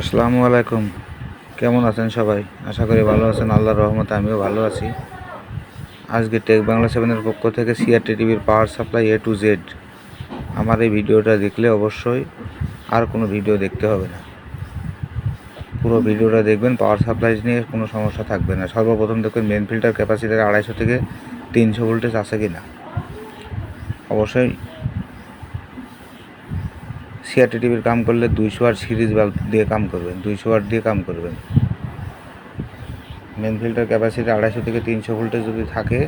আসসালামু আলাইকুম। কেমন আছেন সবাই? আশা করি ভালো আছেন। আল্লাহর রহমতে আমিও ভালো আছি। আজকে টেক বাংলা সেভেনের পক্ষ থেকে সিআরটি টিভির power supply A to Z. আমার এই ভিডিওটা দেখলে অবশ্যই আর কোনো ভিডিও দেখতে হবে না। পুরো ভিডিওটা দেখবেন, পাওয়ার সাপ্লাই নিয়ে কোনো সমস্যা থাকবে না। সর্বপ্রথম দেখবেন মেন ফিল্টার ক্যাপাসিটার আড়াইশো থেকে তিনশো ভোল্টেজ আছে কি না অবশ্যই সিআরটি টিভির কাম করলে দুইশো আর সিরিজ বাল্ব দিয়ে কাম করবেন, দুইশো ওয়াট দিয়ে কাম করবেন। মেন ফিল্টার ক্যাপাসিটি আড়াইশো থেকে তিনশো ভোল্টেজ যদি থাকে,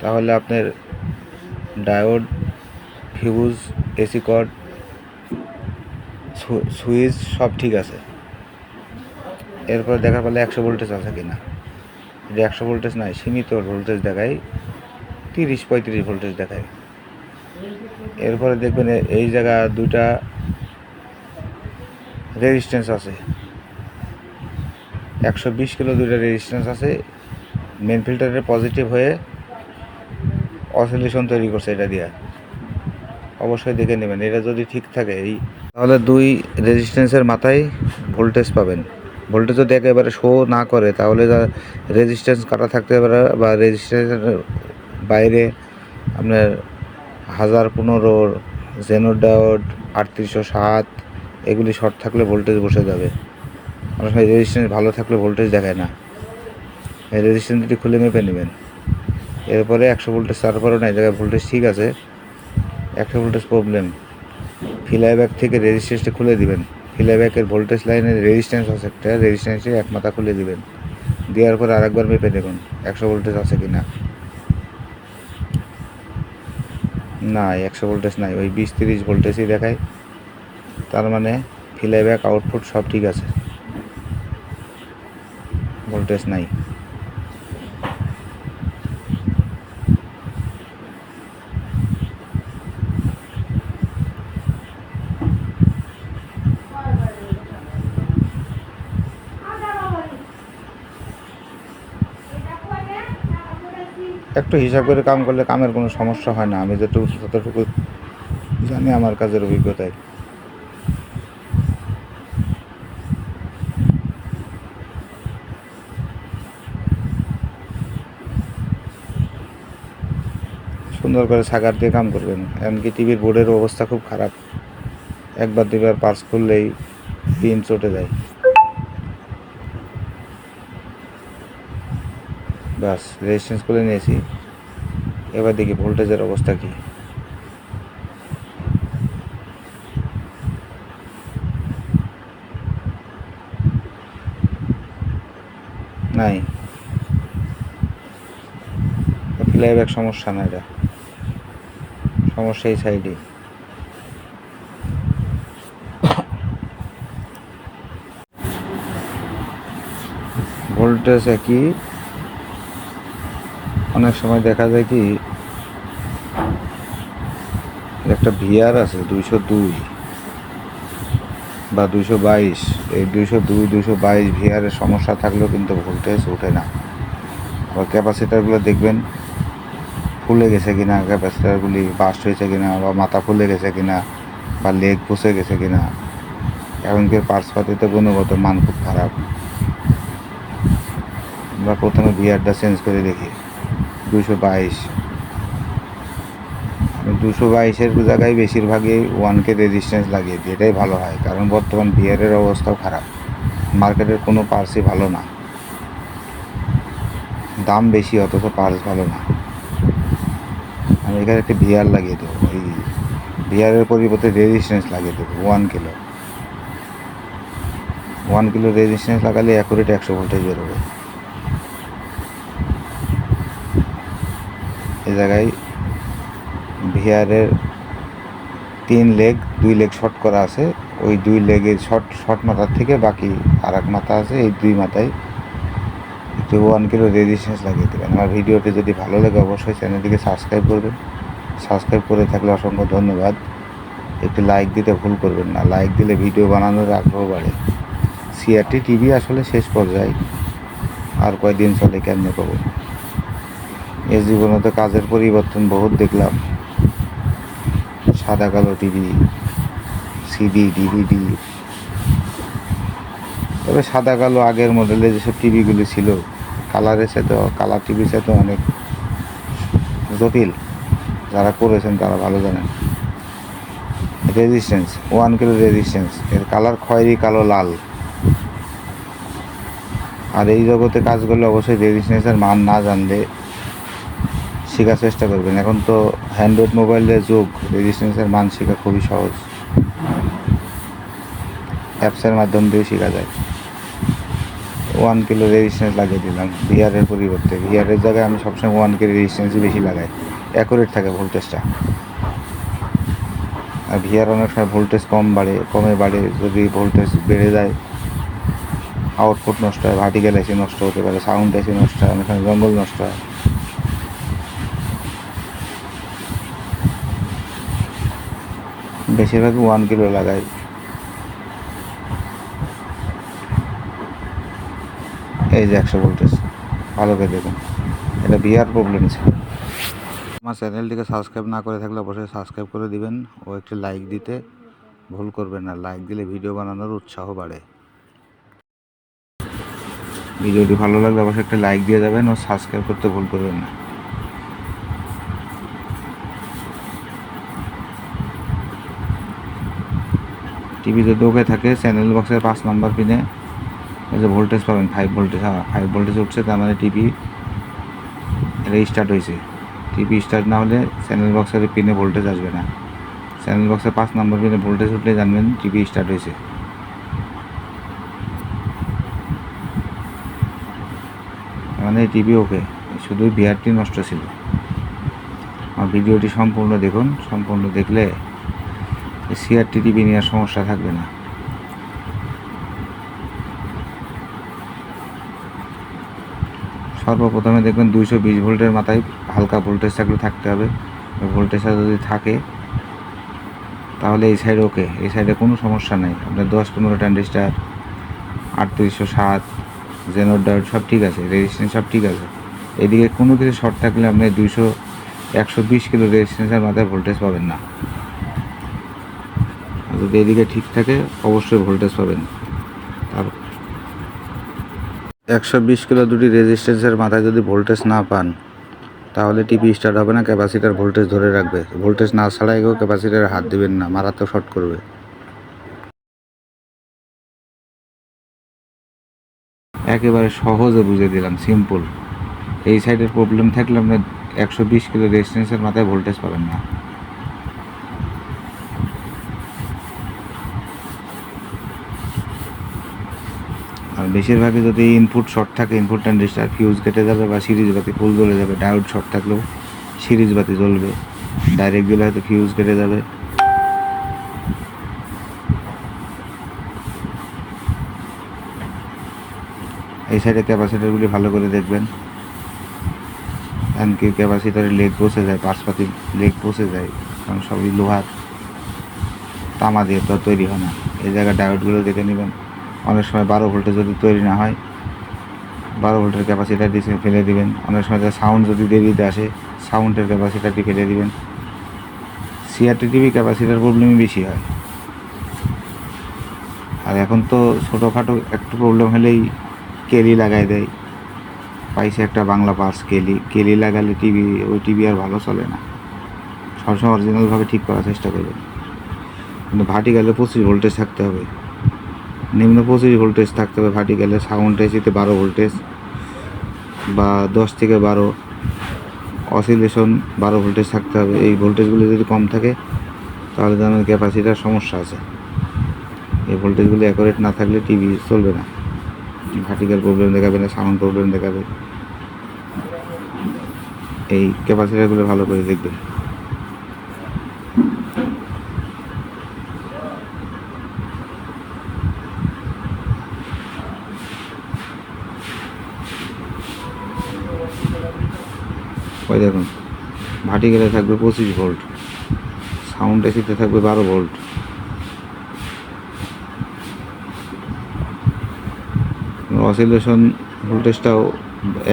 তাহলে আপনার diode fuse AC cord switch সব ঠিক আছে। এরপর দেখা পেলে একশো ভোল্টেজ আছে কিনা। যদি একশো ভোল্টেজ নাই, সীমিত ভোল্টেজ দেখায় তিরিশ পঁয়ত্রিশ ভোল্টেজ দেখায় এরপরে দেখবেন এই জায়গা দুইটা রেজিস্ট্যান্স আছে। একশো বিশ কিলো দুইটা রেজিস্ট্যান্স আছে। মেন ফিল্টারের পজিটিভ হয়ে অসিলেশন তৈরি করছে এটা দিয়ে। অবশ্যই দেখে নেবেন, এটা যদি ঠিক থাকে এই তাহলে দুই রেজিস্ট্যান্সের মাথায় ভোল্টেজ পাবেন। ভোল্টেজ যদি একেবারে শো না করে, তাহলে রেজিস্ট্যান্স কাটা থাকতে পারে বা রেজিস্ট্যান্সের বাইরে আপনার হাজার পনেরো জেনোর ডায়োড আটত্রিশশো সাত, এগুলি শর্ট থাকলে ভোল্টেজ বসে যাবে। অনেক সময় রেজিস্ট্যান্স ভালো থাকলে ভোল্টেজ দেখায় না। এই রেজিস্ট্যান্সটি খুলে মেপে নেবেন। এরপরে একশো ভোল্টেজ তারপরেও না এই জায়গায় ভোল্টেজ ঠিক আছে। একশো ভোল্টেজ প্রবলেম ফিলাই ব্যাগ থেকে রেজিস্ট্যান্সটা খুলে দিবেন। ফিলাই ব্যাগের ভোল্টেজ লাইনের রেজিস্ট্যান্স আছে একটা রেজিস্ট্যান্সে এক মাথা খুলে দিবেন। দেওয়ার পর আরেকবার মেপে দেখুন একশো ভোল্টেজ আছে কি না না একশো ভোল্টেজ নাই, ওই বিশ তিরিশ ভোল্টেজই দেখায় তার মানে ফিলাই ব্যাক আউটপুট সব ঠিক আছে। ভোল্টেজ নাই। একটু হিসাব করে কাম করলে কামের কোনো সমস্যা হয় না। আমি যতটুকু ততটুকু জানি আমার কাজের অভিজ্ঞতায় সুন্দর করে সাগার দিয়ে কাম করবেন। এমনকি টিভির বোর্ডের অবস্থা খুব খারাপ। একবার দুবার পার্স করলেই পিন চটে যায়। বাস রেজিস্ট্যান্স করে নিয়েছি। এবার দেখি ভোল্টেজের অবস্থা কি। নাই। প্লেব্যাক সমস্যা না এটা। সমস্যা এই সাইডে ভোল্টেজ একই। অনেক সময় দেখা যায় কি, একটা ভিআর আছে দুইশো দুই বা দুইশো বাইশ। এই দুইশো দুই, দুইশো বাইশ ভিআরের সমস্যা থাকলেও কিন্তু ভোল্টেজ ওঠে না। আবার ক্যাপাসিটারগুলো দেখবেন ফুলে গেছে কিনা, ক্যাপাসিটারগুলি বাস্ট হয়েছে কিনা বা মাথা ফুলে গেছে কিনা বা লেগ বসে গেছে কিনা। এমনকি পার্সপাতিতে গুণগত মান খুব খারাপ। আমরা প্রথমে ভিআরটা চেঞ্জ করে দেখি। দুশো বাইশ। দুশো বাইশের জায়গায় বেশিরভাগই ওয়ান কে রেজিস্ট্যান্স লাগিয়ে দিই, এটাই ভালো হয়, কারণ বর্তমান বিয়ারের অবস্থাও খারাপ। মার্কেটের কোনো পার্সই ভালো না। দাম বেশি, অথচ পার্স ভালো না। আমি এখানে একটা ভিআর লাগিয়ে দেবো, এই ভিআরের পরিবর্তে রেজিস্ট্যান্স লাগিয়ে দেবো one kilo one kilo resistance লাগালে অ্যাকুরেট একশো ভোল্টেজ বেরোবে। এ জায়গায় ভিআরের তিন লেগ, দুই লেগ শর্ট করা আছে। ওই দুই লেগের শর্ট শর্ট মাথার থেকে বাকি আর এক মাথা আছে, এই দুই মাথায়। একটু ওয়ান কিলো রেজিস্ট্যান্স লাগিয়ে দেবেন। আমার ভিডিওটি যদি ভালো লাগে, অবশ্যই চ্যানেলটিকে সাবস্ক্রাইব করবেন। সাবস্ক্রাইব করে থাকলে অসংখ্য ধন্যবাদ। একটু লাইক দিতে ভুল করবেন না। লাইক দিলে ভিডিও বানানোর আগ্রহ বাড়ে। সিআরটি টিভি আসলে শেষ পর্যায়ে। আর কয়দিন চলে, কেমনে পাবো? এ জীবনে তো কাজের পরিবর্তন বহুত দেখলাম। সাদা কালো টিভি, সিডি, ডিভিডি। তবে সাদা কালো আগের মডেলে যেসব টিভিগুলি ছিল কালারের সাথে কালার টিভির সাথে অনেক জটিল। যারা করেছেন তারা ভালো জানেন। রেজিস্ট্যান্স ওয়ান কিলো রেজিস্ট্যান্স এর কালার খয়েরি, কালো, লাল। আর এই জগতে কাজ করলে অবশ্যই রেজিস্ট্যান্সের মান না জানলে শেখার চেষ্টা করবেন। এখন তো হ্যান্ড্রয়েড মোবাইলের যুগ রেজিস্ট্যান্সের মান শেখা খুবই সহজ। অ্যাপসের মাধ্যম দিয়ে শেখা যায়। ওয়ান কিলো রেজিস্ট্যান্স লাগিয়ে দিলাম। ভিআরের পরিবর্তে। ভিআরের জায়গায় আমি সবসময় ওয়ান কিলো রেজিস্ট্যান্সই বেশি লাগাই। অ্যাকুরেট থাকে ভোল্টেজটা আর ভিআর অনেক সময় ভোল্টেজ কম বাড়ে, কমে বাড়ে। যদি ভোল্টেজ বেড়ে যায় আউটপুট নষ্ট হয় ভার্টিক্যাল এসে নষ্ট হতে পারে সাউন্ড এসে নষ্ট হয়, অনেক সময় জঙ্গল নষ্ট হয়। বেশিরভাগই ওয়ান কিলো লাগাই। এই যে একশো ভোল্টেজ ভালো করে দেখুন। এটা বিয়ার প্রবলেম ছিল। আমার চ্যানেলটিকে সাবস্ক্রাইব না করে থাকলে অবশ্যই সাবস্ক্রাইব করে দিবেন। ও একটি লাইক দিতে ভুল করবেন না। লাইক দিলে ভিডিও বানানোর উৎসাহ বাড়ে। ভিডিওটি ভালো লাগলে অবশ্যই একটা লাইক দিয়ে যাবেন। ও সাবস্ক্রাইব করতে ভুল করবেন না। টিভি যদি ওকে থাকে চ্যানেল বক্সের পাঁচ নাম্বার পিনে এই যে ভোল্টেজ পাবেন ফাইভ ভোল্টেজ হ্যাঁ ফাইভ ভোল্টেজ উঠছে, তার মানে টিভি এটা স্টার্ট হয়েছে। টিভি স্টার্ট না হলে চ্যানেল বক্সের পিনে ভোল্টেজ আসবে না। চ্যানেল বক্সের পাঁচ নম্বর পিনে ভোল্টেজ উঠলে জানবেন টিভি স্টার্ট হয়েছে। মানে টিভি ওকে শুধু বিয়ারটি নষ্ট ছিল। আমার ভিডিওটি সম্পূর্ণ দেখুন, সম্পূর্ণ দেখলে সিআরটি টিভি নেওয়ার সমস্যা থাকবে না। সর্বপ্রথমে দেখবেন দুইশো বিশ ভোল্টের মাথায় হালকা ভোল্টেজ থাকলে থাকতে হবে। ভোল্টেজটা যদি থাকে, তাহলে এই সাইড ওকে এই সাইডে কোনো সমস্যা নেই। আপনার দশ পনেরো ট্যান্ডিস্টার আটত্রিশশো সাত জেনোর ডায়োড সব ঠিক আছে রেজিস্ট্যান্স সব ঠিক আছে। এদিকে কোনো কিছু শর্ট থাকলে আপনি দুইশো, একশো বিশ কিলো রেজিস্ট্যান্সের মাথায় ভোল্টেজ পাবেন না। যদি এদিকে ঠিক থাকে, অবশ্যই ভোল্টেজ পাবেন। তার একশো বিশ কিলো দুটি রেজিস্ট্যান্সের মাথায় যদি ভোল্টেজ না পান, তাহলে টিভি স্টার্ট হবে না ক্যাপাসিটার ভোল্টেজ ধরে রাখবে। ভোল্টেজ না ছাড়াই কেউ ক্যাপাসিটারে হাত দিবেন না, মারাত্মক শর্ট করবে। একেবারে সহজে বুঝে দিলাম সিম্পল এই সাইডের প্রবলেম থাকলে আপনার একশো বিশ কিলো রেজিস্ট্যান্সের মাথায় ভোল্টেজ পাবেন না আর বেশিরভাগই যদি ইনপুট শর্ট থাকে ইনপুট ট্রানজিস্টার ফিউজ কেটে যাবে বা সিরিজ বাতি ফুল জ্বলে যাবে ডায়োড শর্ট থাকলেও সিরিজ বাতি জ্বলবে। ডাইরেক্ট গেলে হয়তো ফিউজ কেটে যাবে। এই সাইডে ক্যাপাসিটারগুলি ভালো করে দেখবেন। এমনকি ক্যাপাসিটারের লেগ বসে যায় পার্সপাতি লেগ বসে যায়, কারণ সবই লোহার। তামা দিয়ে তো তৈরি হয় না। এই জায়গায় ডায়োডগুলো দেখে নেবেন। অনেক সময় বারো ভোল্টে যদি তৈরি না হয়, বারো ভোল্টের ক্যাপাসিটার ফেলে দিবেন। অনেক সময় সাউন্ড যদি দেরিতে আসে সাউন্ডের ক্যাপাসিটারটি ফেলে দিবেন। সিআরটি টিভি ক্যাপাসিটার প্রবলেমই বেশি হয়। আর এখন তো ছোটোখাটো একটু প্রবলেম হলেই কেলি লাগাই দেয়। পাইছে একটা বাংলা পার্স কেলি। কেলি লাগালে টিভি ওই টিভি আর ভালো চলে না। সবসময় অরিজিনালভাবে ঠিক করার চেষ্টা করবেন। কিন্তু ভাটি গেলে পঁচিশ ভোল্টেজ থাকতে হবে। নিম্ন পঁচিশ ভোল্টেজ থাকতে হবে ভার্টিক্যালে সাউন্ড এসিতে বারো ভোল্টেজ বা দশ থেকে বারো। অসিলেশন বারো ভোল্টেজ থাকতে হবে। এই ভোল্টেজগুলো যদি কম থাকে, তাহলে জানেন ক্যাপাসিটার সমস্যা আছে। এই ভোল্টেজগুলো অ্যাকোরেট না থাকলে টিভি চলবে না। ভার্টিক্যাল প্রবলেম দেখাবে না, সাউন্ড প্রবলেম দেখাবে। এই ক্যাপাসিটারগুলো ভালো করে দেখবেন। ওই দেখুন। ভার্টিক্যালে থাকবে পঁচিশ ভোল্ট। সাউন্ড এসিতে থাকবে বারো ভোল্ট। অসিলেশন ভোল্টেজটাও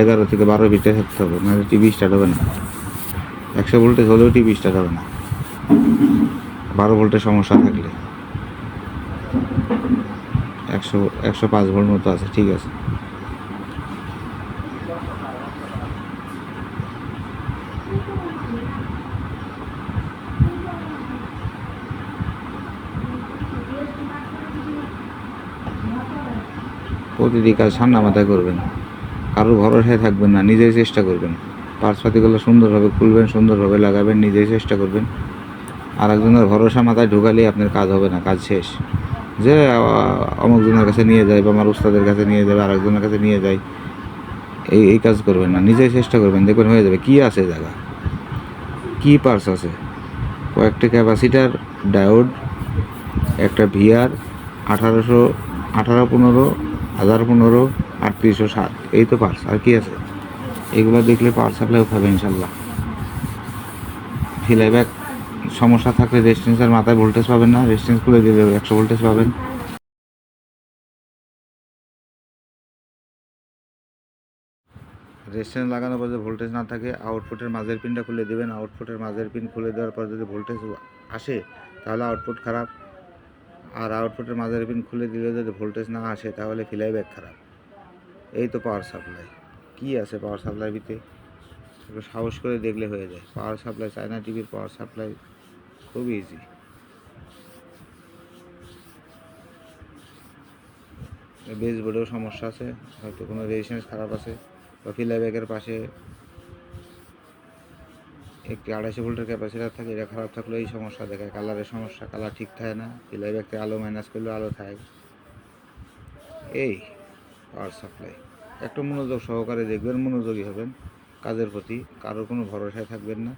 এগারো থেকে বারো ভিতরে থাকতে হবে, নাহলে টিভি স্টার্ট হবে না। একশো ভোল্টেজ হলেও টিভি স্টার্ট হবে না। বারো ভোল্টের সমস্যা থাকলে। একশো একশো পাঁচ ভোল্ট মতো আছে, ঠিক আছে। প্রতিটি কাজ ঠান্ডা মাথায় করবেন। কারোর ভরসায় থাকবেন না, নিজেই চেষ্টা করবেন। পার্সপাতিগুলো সুন্দরভাবে খুলবেন, সুন্দরভাবে লাগাবেন, নিজেই চেষ্টা করবেন। আর একজনের ভরসা মাথায় ঢুকালে আপনার কাজ হবে না, কাজ শেষ। যে অমুকজনের কাছে নিয়ে যায় বা আমার উস্তাদের কাছে নিয়ে যাবে আরেকজনের কাছে নিয়ে যায়, এই এই কাজ করবেন না, নিজেই চেষ্টা করবেন, দেখবেন হয়ে যাবে। কী আছে জায়গা? কী পার্স আছে? কয়েকটা ক্যাপাসিটার, ডায়োড, একটা ভিআর, আঠারোশো, আঠারো পনেরো হাজার পনেরো আটত্রিশশো সাত। এই তো পার্স আর কি আছে? এগুলো দেখলে পার্স সাপ্লাই হবে ইনশাল্লাহ। ফিলাই ব্যাক সমস্যা থাকলে রেজিস্ট্যান্সের মাথায় ভোল্টেজ পাবেন না রেজিস্ট্যান্স খুলে দিলে একশো ভোল্টেজ পাবেন। রেজিস্ট্যান্স লাগানোর পর যদি ভোল্টেজ না থাকে আউটপুটের মাঝের পিনটা খুলে দেবেন। আউটপুটের মাঝের পিন খুলে দেওয়ার পর যদি ভোল্টেজ আসে, তাহলে আউটপুট খারাপ। আর আউটপুটের মাঝের পিন খুলে দিলে যদি ভোল্টেজ না আসে, তাহলে ফিলাই ব্যাক খারাপ? এই তো পাওয়ার সাপ্লাই কি আছে পাওয়ার সাপ্লাই ভিতরে? একটু সাহস করে দেখলে হয়ে যায়। পাওয়ার সাপ্লাই চায়না টিভির পাওয়ার সাপ্লাই খুব ইজি বেস বোর্ডেও সমস্যা আছে, হয়তো কোনো রেজিস্ট্যান্স খারাপ আছে বা ফিলাই ব্যাগের পাশে একটি আড়াইশো ভোল্টের ক্যাপাসিটার থাকে, এটা খারাপ থাকলে এই সমস্যা দেখায় কালারের সমস্যা কালার ঠিক থাকে না পিলাই ব্যাগটা আলো মাইনাস করলে আলো থাকে এই পাওয়ার সাপ্লাই একটু মনোযোগ সহকারে দেখবেন, মনোযোগী হবেন। কাজের প্রতি কারোর কোনো ভরসায় থাকবেন না।